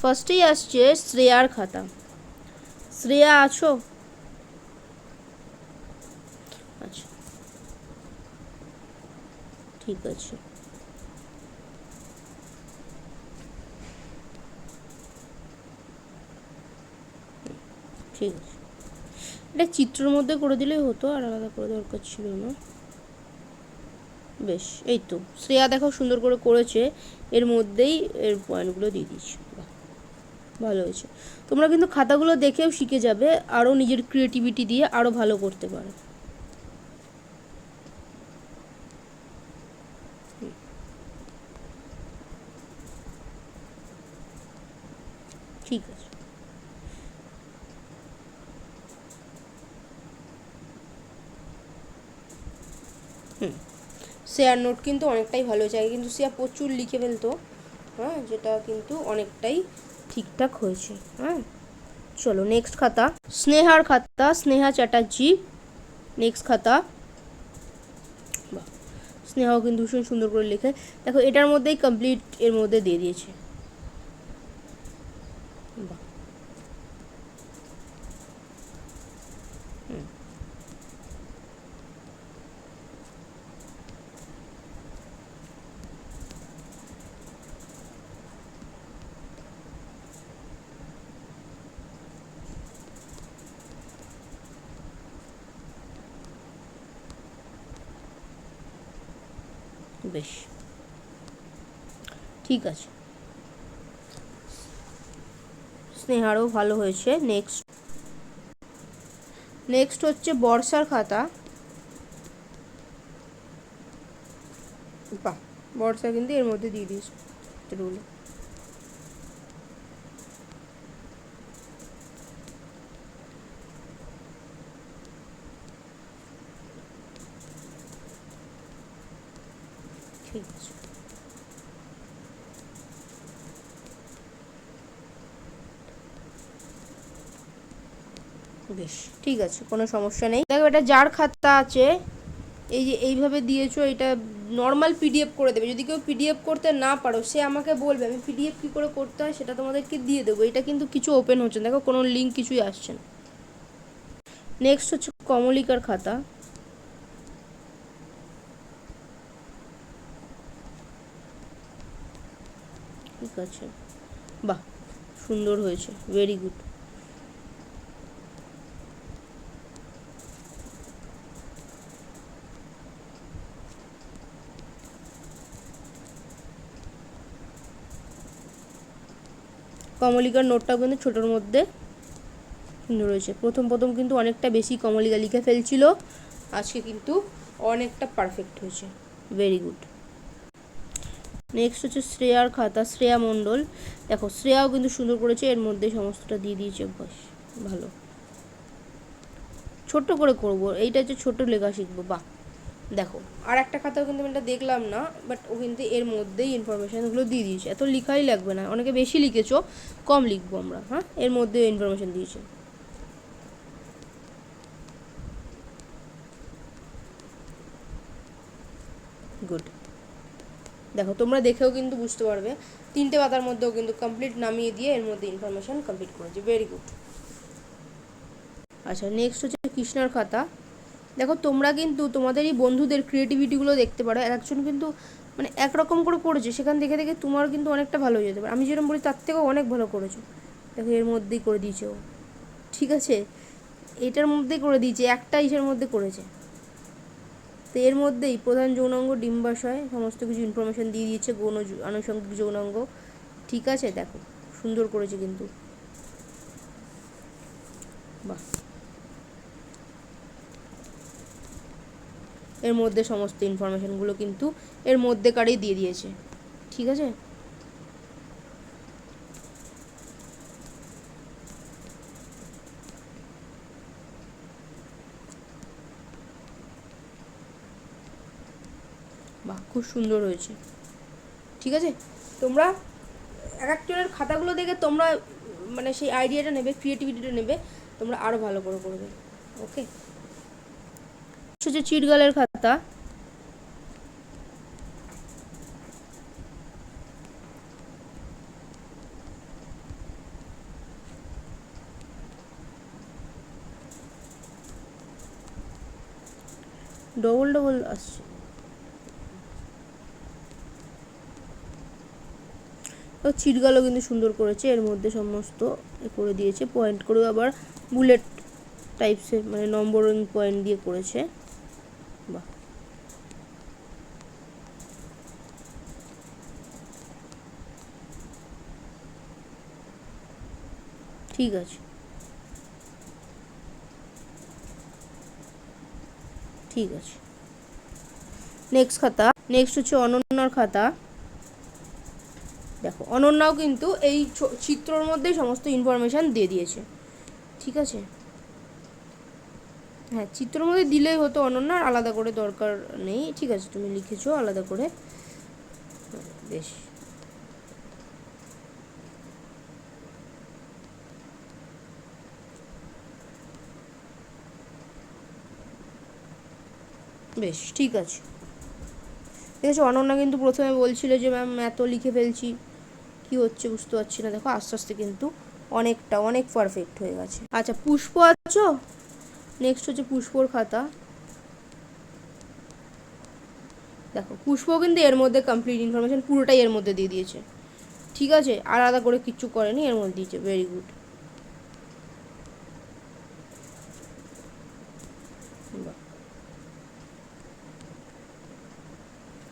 ফার্স্টেই আসছে শ্রেয়ার খাতা। শ্রেয়া আছো? আচ্ছা। ঠিক আছে। ঠিক আছে। এটা চিত্রের মধ্যে করে দিলেই হতো আর আলাদা করে দরকার ছিল না। বেশ এই তো। শ্রেয়া দেখো সুন্দর করে করেছে এর মধ্যেই এর পয়েন্টগুলো দিয়ে বাহ, ভালো হয়েছে। তোমরা কিন্তু খাতাগুলো দেখেও শিখে যাবে, আরও নিজের ক্রিয়েটিভিটি দিয়ে আরও ভালো করতে পারো। ঠিক আছে। হুম। শেয়ার নোট কিন্তু অনেকটাই ভালো হয়েছে আগে কিন্তু শেয়ার প্রচুর লিখে ফেলতো হ্যাঁ যেটা কিন্তু অনেকটাই ঠিকঠাক হয়েছে হ্যাঁ? চলো নেক্সট খাতা। স্নেহার খাতা, স্নেহা চ্যাটার্জি। নেক্সট খাতা। স্নেহাও কিন্তু ভীষণ সুন্দর করে লেখে। দেখো, এটার মধ্যেই কমপ্লিট এর মধ্যে দিয়ে দিয়েছে। বাহ। হুম। বেশ। ঠিক আছে। স্নেহারও ভালো হয়েছে। নেক্সট নেক্সট হচ্ছে বর্ষার খাতা। বাহ, বর্ষা কিন্তু এর মধ্যে দিয়ে দিয়েছে। ঠিক আছে বেশ, ঠিক আছে, কোনো সমস্যা নেই। দেখো, এটা যার খাতা আছে, এই যে এইভাবে দিয়েছ, এটা নর্মাল পিডিএফ করে দেবে। যদি কেউ পিডিএফ করতে না পারো, সে আমাকে বলবে, আমি পিডিএফ কী করে করতে হয়, সেটা তোমাদেরকে দিয়ে দেবো। এটা কিন্তু কিছু ওপেন হচ্ছে না। দেখো, কোনো লিঙ্ক কিছুই আসছে না। নেক্সট হচ্ছে কমলিকার খাতা। ঠিক আছে। বাহ, সুন্দর হয়েছে ভেরি গুড কমলিকার নোটটাও কিন্তু ছোটোর মধ্যে সুন্দর হয়েছে প্রথম প্রথম কিন্তু অনেকটা বেশি কমলিকা লিখে ফেলছিল, আজকে কিন্তু অনেকটা পারফেক্ট হয়েছে। ভেরি গুড নেক্সট হচ্ছে শ্রেয়ার খাতা, শ্রেয়া মণ্ডল। দেখো, শ্রেয়াও কিন্তু সুন্দর করেছে, এর মধ্যে সমস্তটা দিয়ে দিয়েছে বাস ভালো। ছোট্ট করে করব, এইটা হচ্ছে ছোট লেখা শিখব, বাহ। দেখো, আর একটা খাতাও কিন্তু আমি এটা দেখলাম না বাট ও কিন্তু এর মধ্যেই ইনফরমেশানগুলো দিয়ে দিয়েছে। এত লিখাই লাগবে না, অনেকে বেশি লিখেছো, কম লিখব আমরা হ্যাঁ? এর মধ্যে ইনফরমেশান দিয়েছে গুড দেখো, তোমরা দেখেও কিন্তু বুঝতে পারবে। তিনটে পাতার মধ্যেও কিন্তু কমপ্লিট নামিয়ে দিয়ে এর মধ্যে ইনফরমেশান কমপ্লিট করেছে। ভেরি গুড আচ্ছা নেক্সট হচ্ছে কৃষ্ণার খাতা। দেখো, তোমরা কিন্তু তোমাদের এই বন্ধুদের ক্রিয়েটিভিটিগুলো দেখতে পারো। এক একজন কিন্তু মানে একরকম করে করেছে, সেখান দেখে দেখে তোমার কিন্তু অনেকটা ভালো হয়ে যেতে পারে। আমি যেরকম বলি, তার থেকেও অনেক ভালো করেছ। দেখো, এর মধ্যেই করে দিয়েছে ঠিক আছে? এটার মধ্যেই করে দিয়েছে, একটা ইসের মধ্যে করেছে। তো এর মধ্যেই প্রধান যৌনাঙ্গ ডিম্বাশয়, সমস্ত কিছু ইনফরমেশান দিয়ে দিয়েছে গৌণ আনুষঙ্গিক যৌনাঙ্গ। ঠিক আছে, দেখো, সুন্দর করেছে কিন্তু। বাহ। এর মধ্যে সমস্ত ইনফরমেশানগুলো কিন্তু এর মধ্যেকারই দিয়ে দিয়েছে। ঠিক আছে? খুব সুন্দর হয়েছে। ঠিক আছে? তোমরা এক একজনের খাতাগুলো দেখে তোমরা মানে সেই আইডিয়াটা নেবে ক্রিয়েটিভিটিটা নেবে, তোমরা আরও ভালো করে করবে ওকে হচ্ছে চিটগালের খাতা। ডবল ডবল আসছে। তো চিটগুলো কিন্তু সুন্দর করেছে, এর মধ্যে সমস্ত করে দিয়েছে পয়েন্ট করে আবার বুলেট টাইপসের মানে নম্বরিং পয়েন্ট দিয়ে করেছে। বাহ। ঠিক আছে। ঠিক আছে। নেক্সট খাতা। নেক্সট হচ্ছে অনন্যার খাতা। দেখো, অনন্যাও কিন্তু এই চিত্রর মধ্যেই সমস্ত ইনফরমেশান দিয়ে দিয়েছে। ঠিক আছে? হ্যাঁ চিত্রর মধ্যে দিলেই হতো অনন্যার আলাদা করে দরকার নেই। ঠিক আছে, তুমি লিখেছো আলাদা করে। বেশ। বেশ, ঠিক আছে। ঠিক আছে, অনন্যা কিন্তু প্রথমে বলছিল যে, ম্যাম, এত লিখে ফেলছি। কি হচ্ছে বুঝতে পারছি না। দেখো, আস্তে আস্তে কিন্তু অনেকটা, অনেক পারফেক্ট হয়ে গেছে। আচ্ছা পুষ্প আছো? নেক্সট হচ্ছে পুষ্পর খাতা। দেখো, পুষ্প কিন্তু এর মধ্যে কমপ্লিট ইনফরমেশান পুরোটাই এর মধ্যে দিয়ে দিয়েছে। ঠিক আছে? আলাদা করে কিচ্ছু করেনি, এর মধ্যে দিয়েছে। ভেরি গুড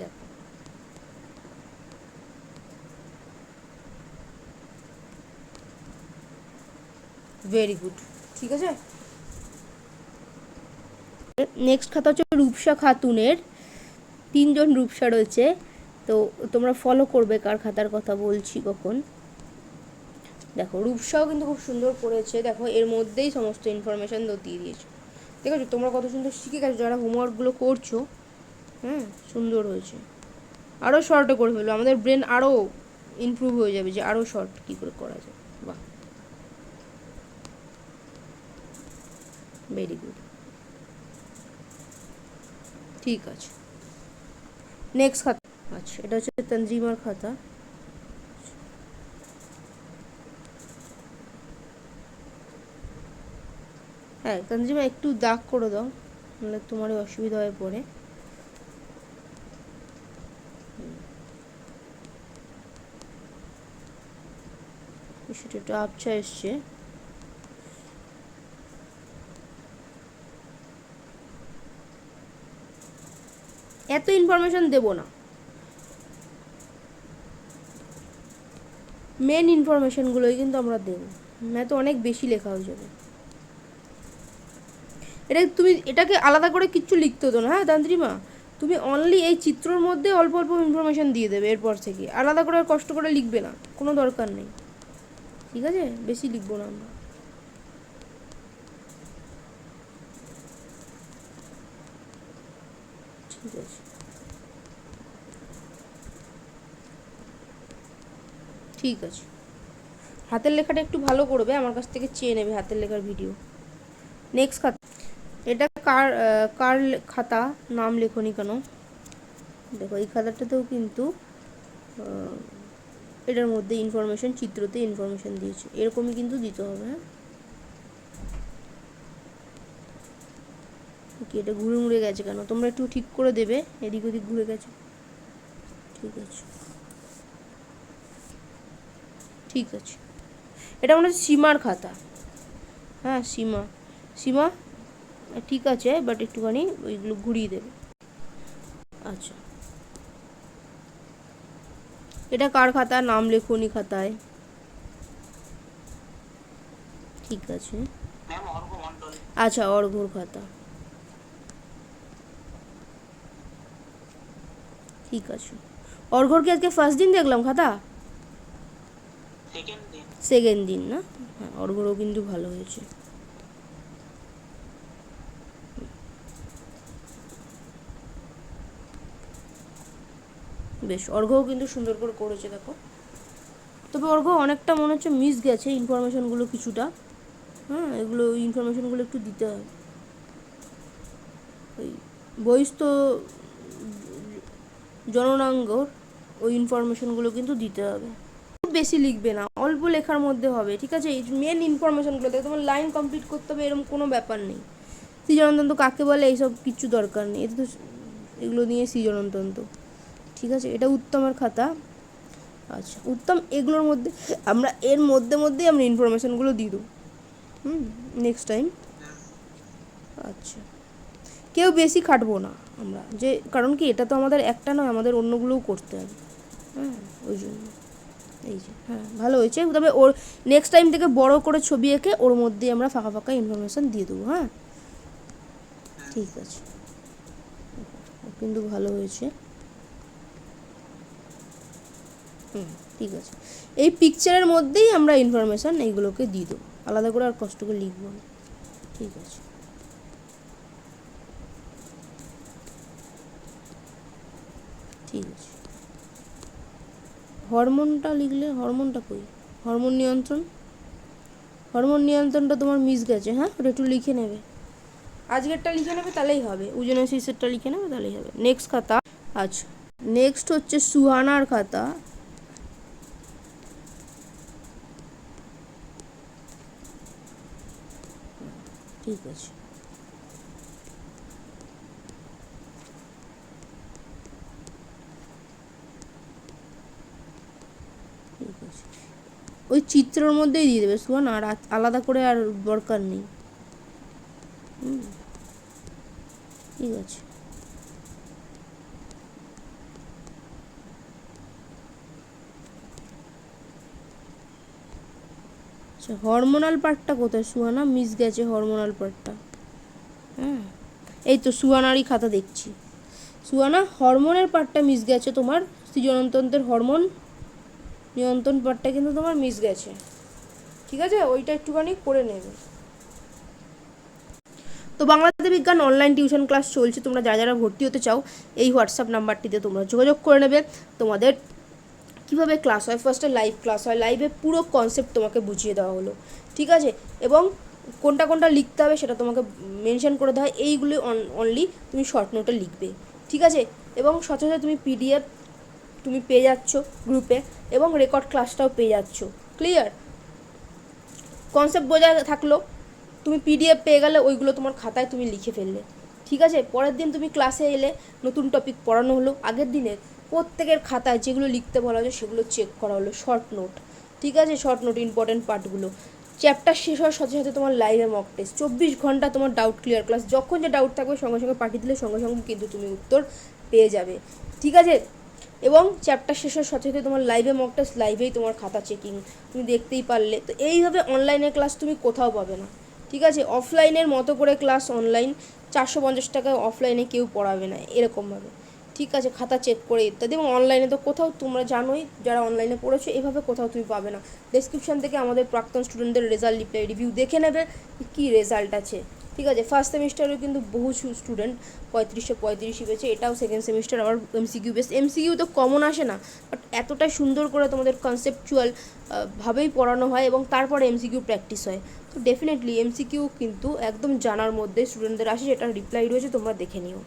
দেখো ভেরি গুড ঠিক আছে? নেক্সট খাতা হচ্ছে রূপসা খাতুনের, তিনজন রূপসা রয়েছে, তো তোমরা ফলো করবে কার খাতার কথা বলছি কখন। দেখো, রূপসাও কিন্তু খুব সুন্দর করেছে দেখো, এর মধ্যেই সমস্ত ইনফরমেশান দিয়ে দিয়েছে। ঠিক আছে, তোমরা কত সুন্দর শিখে গেছো, যারা হোমওয়ার্কগুলো করছ হ্যাঁ সুন্দর হয়েছে। আরও শর্টে করে ফেলব, আমাদের ব্রেন আরও ইমপ্রুভ হয়ে যাবে যে আরও শর্ট কী করে করা যায়, বাহ। ভেরি গুড ঠিক আছে। নেক্সট খাতা। আচ্ছা এটা হচ্ছে তঞ্জিমার খাতা। হ্যাঁ তঞ্জিমা একটু দাগ করে দাও, নাহলে তোমারই অসুবিধা হয়ে পড়ে। সেটা একটু আবছা এসছে। এত ইনফরমেশন দেব না। মেন ইনফরমেশনগুলোই কিন্তু আমরা দেব। না তো অনেক বেশি লেখা হয়ে যাবে। এটা তুমি, এটাকে আলাদা করে কিচ্ছু লিখতে হতো না হ্যাঁ তান্ত্রিমা? তুমি অনলি এই চিত্রর মধ্যে অল্প অল্প ইনফরমেশন দিয়ে দেবে এরপর থেকে। আলাদা করে কষ্ট করে লিখবে না, কোনো দরকার নেই। ঠিক আছে? বেশি লিখব না আমরা। ঠিক আছে। ঠিক আছে। হাতের লেখাটা একটু ভালো করবে, আমার কাছ থেকে চেয়ে নেবে হাতের লেখার ভিডিও নেক্সট খাতা। এটা কার কার খাতা? নাম লেখনি কেন? দেখো, এই খাতাটাতেও কিন্তু এটার মধ্যে ইনফরমেশন চিত্রতে ইনফরমেশন দিয়েছে। এরকমই কিন্তু দিতে হবে হ্যাঁ? কি এটা ঘুরে মুড়ে গেছে কেন? তোমরা একটু ঠিক করে দেবে, এদিক ওদিক ঘুরে গেছে। ঠিক আছে। ঠিক আছে। এটা মনে হচ্ছে সীমার খাতা। হ্যাঁ সীমা। সীমা? ঠিক আছে বাট একটুখানি ওইগুলো ঘুরিয়ে দেবে। আচ্ছা। এটা কার খাতা? নাম লেখনি খাতায়। ঠিক আছে। আচ্ছা অর্ঘর খাতা। ঠিক আছে। অর্ঘর কি আজকে ফার্স্ট দিন দেখলাম খাতা? সেকেন্ড দিন। না? হ্যাঁ অর্ঘরও কিন্তু ভালো হয়েছে। বেশ অর্ঘও কিন্তু সুন্দর করে করেছে, দেখো। তবে অর্ঘ অনেকটা মনে হচ্ছে মিস গেছে ইনফরমেশনগুলো কিছুটা। হ্যাঁ এগুলো ইনফরমেশনগুলো একটু দিতে হবে ওই বয়স তো জননাঙ্গর, ওই ইনফরমেশনগুলো কিন্তু দিতে হবে। বেশি লিখবে না, অল্প লেখার মধ্যে হবে, ঠিক আছে? এই মেন ইনফরমেশনগুলো দেখো তোমার লাইন কমপ্লিট করতে হবে এরকম কোনো ব্যাপার নেই। সৃজনতন্ত্র কাকে বলে, এইসব কিচ্ছু দরকার নেই। এটা তো এগুলো নিয়ে সৃজনতন্ত্র, ঠিক আছে? এটা উত্তমের খাতা। আচ্ছা উত্তম এগুলোর মধ্যে, আমরা এর মধ্যে মধ্যেই আমরা ইনফরমেশানগুলো দিয়ে দেবো। হুম নেক্সট টাইম আচ্ছা। কেউ বেশি খাটবো না আমরা, যে, কারণ কি, এটা তো আমাদের একটা নয়, আমাদের অন্যগুলোও করতে হবে। হ্যাঁ ওই জন্য। এই যে হ্যাঁ ভালো হয়েছে। তবে ওর নেক্সট টাইম থেকে বড় করে ছবি এঁকে ওর মধ্যেই আমরা ফাঁকা ফাঁকা ইনফরমেশান দিয়ে দেবো হ্যাঁ? ঠিক আছে। কিন্তু ভালো হয়েছে। হুম, ঠিক আছে। এই পিকচারের মধ্যেই আমরা ইনফরমেশান এইগুলোকে দিয়ে দেবো। আলাদা করে আর কষ্ট করে লিখব না। ঠিক আছে। ঠিক আছে। হরমোনটা লিখলে হরমোনটা কই? হরমোন নিয়ন্ত্রণ? হরমোন নিয়ন্ত্রণটা তোমার মিস গেছে হ্যাঁ? ওটা একটু লিখে নেবে। আজকেরটা লিখে নেবে, তাহলেই হবে। উজেনোসিসেরটা লিখে নেবে, তাহলেই হবে। নেক্সট খাতা। আচ্ছা। নেক্সট হচ্ছে সুহানার খাতা। ঠিক আছে ঠিক আছে ওই চিত্রর মধ্যেই দিয়ে দেবে সুহান আর আলাদা করে আর দরকার নেই। ঠিক আছে। আচ্ছা হরমোনাল পার্টটা কোথায়, সুহানা? মিস গেছে হরমোনাল পার্টটা হ্যাঁ এই তো সুহানারই খাতা দেখছি। সুহানা হরমোনের পার্টটা মিস গেছে তোমার, সৃজনতন্ত্রের হরমোন নিয়ন্ত্রণ পার্টটা কিন্তু তোমার মিস গেছে। ঠিক আছে? ওইটা একটুখানি করে নেবে। তো বাংলাতে বিজ্ঞান অনলাইন টিউশন ক্লাস চলছে। তোমরা যারা যারা ভর্তি হতে চাও, এই হোয়াটসঅ্যাপ নাম্বারটিতে তোমরা যোগাযোগ করে নেবে। তোমাদের কীভাবে ক্লাস হয়? ফার্স্টে লাইভ ক্লাস হয়। লাইভে পুরো কনসেপ্ট তোমাকে বুঝিয়ে দেওয়া হলো। ঠিক আছে? এবং কোনটা কোনটা লিখতে হবে সেটা তোমাকে মেনশন করে দেওয়া হয়। এইগুলি অনলি তুমি শর্ট নোটে লিখবে। ঠিক আছে? এবং সাথে তুমি পিডিএফ তুমি পেয়ে যাচ্ছ গ্রুপে এবং রেকর্ড ক্লাসটাও পেয়ে যাচ্ছ। ক্লিয়ার কনসেপ্ট বোঝা থাকল, তুমি পিডিএফ পেয়ে গেলে ওইগুলো তোমার খাতায় তুমি লিখে ফেললে। ঠিক আছে? পরের দিন তুমি ক্লাসে এলে নতুন টপিক পড়ানো হলো। আগের দিনের প্রত্যেকের খাতায় যেগুলো লিখতে বলা হয়েছে সেগুলো চেক করা হলো। শর্ট নোট ঠিক আছে? শর্ট নোট ইম্পর্টেন্ট পার্টগুলো চ্যাপ্টার শেষ হওয়ার সাথে সাথে তোমার লাইভে মক টেস্ট চব্বিশ ঘণ্টা তোমার ডাউট ক্লিয়ার ক্লাস যখন যে ডাউট থাকবে সঙ্গে সঙ্গে পাঠিয়ে দিলে সঙ্গে সঙ্গে কিন্তু তুমি উত্তর পেয়ে যাবে। ঠিক আছে? এবং চ্যাপ্টার শেষের সাথে সাথে তোমার লাইভে মক টেস্ট লাইভেই তোমার খাতা চেকিং তুমি দেখতেই পারলে। তো এইভাবে অনলাইনে ক্লাস তুমি কোথাও পাবে না। ঠিক আছে? অফলাইনের মতো করে ক্লাস অনলাইন চারশো পঞ্চাশ টাকায় অফলাইনে কেউ পড়াবে না, এরকমভাবে। ঠিক আছে? খাতা চেক করে ইত্যাদি এবং অনলাইনে তো কোথাও তোমরা জানোই, যারা অনলাইনে পড়েছো, এভাবে কোথাও তুমি পাবে না। ডেসক্রিপশন থেকে আমাদের প্রাক্তন স্টুডেন্টদের রেজাল্ট রিপ্লাই রিভিউ দেখে নেবে, কী রেজাল্ট আছে। ঠিক আছে ফার্স্ট সেমিস্টারেও কিন্তু বহু স্টুডেন্ট পঁয়ত্রিশশো পঁয়ত্রিশই পেয়েছে, এটাও সেকেন্ড সেমিস্টার আবার এমসিকিউ বেস এমসিকিউ তো কমন আসে না বাট এতটা সুন্দর করে তোমাদের কনসেপচুয়াল ভাবেই পড়ানো হয় এবং তারপরে এমসিকিউ প্র্যাকটিস হয়। তো ডেফিনেটলি এমসিকিউ কিন্তু একদম জানার মধ্যে স্টুডেন্টদের আসে, সেটার রিপ্লাই রয়েছে, তোমরা দেখে নিও।